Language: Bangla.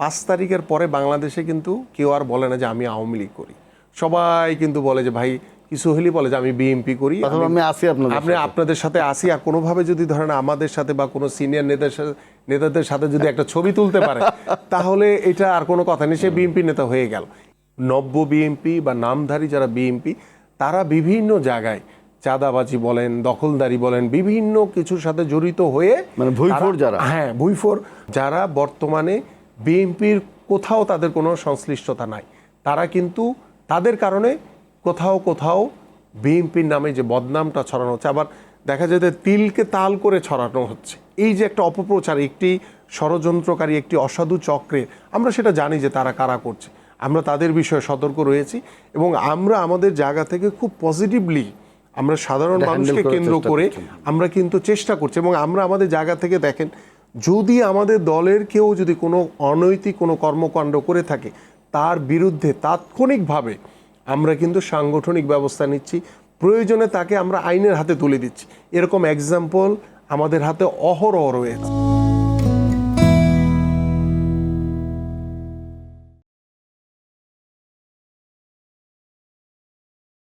পাঁচ তারিখের পরে বাংলাদেশে কিন্তু কেউ আর বলে না যে আমি আওয়ামী লীগ করি। সবাই কিন্তু বলে যে ভাই কিছু হলেই বলে যে আমি বিএনপি করি। আমি আসি আপনাদের আপনি আপনাদের সাথে আসি। আর কোনোভাবে যদি ধরেন আমাদের সাথে বা কোনো সিনিয়র নেতার সাথে নেতাদের সাথে যদি একটা ছবি তুলতে পারে তাহলে এটা আর কোনো কথা নেই। সে বিএনপি নেতা হয়ে গেল। নব্য বিএনপি বা নামধারী যারা বিএনপি তারা বিভিন্ন জায়গায় চাঁদাবাজি বলেন দখলদারি বলেন বিভিন্ন কিছুর সাথে জড়িত হয়ে মানে ভুইফোর যারা। হ্যাঁ ভুইফোর যারা বর্তমানে বিএনপির কোথাও তাদের কোনো সংশ্লিষ্টতা নাই। তারা কিন্তু তাদের কারণে কোথাও কোথাও বিএনপির নামে যে বদনামটা ছড়ানো হচ্ছে আবার দেখা যায় যে তিলকে তাল করে ছড়ানো হচ্ছে। এই যে একটা অপপ্রচার একটি ষড়যন্ত্রকারী একটি অসাধু চক্রের আমরা সেটা জানি যে তারা কারা করছে। আমরা তাদের বিষয়ে সতর্ক রয়েছি এবং আমরা আমাদের জায়গা থেকে খুব পজিটিভলি আমরা সাধারণ মানুষকে কেন্দ্র করে আমরা কিন্তু চেষ্টা করছি এবং আমরা আমাদের জায়গা থেকে দেখেন যদি আমাদের দলের কেউ যদি কোনো অনৈতিক, কোনো কর্মকাণ্ড করে থাকে, তার বিরুদ্ধে তাৎক্ষণিকভাবে আমরা কিন্তু সাংগঠনিক ব্যবস্থা নিচ্ছি। প্রয়োজনে তাকে আমরা আইনের হাতে তুলে দিচ্ছি। এরকম এক্সাম্পল আমাদের হাতে অহরহ রয়েছে।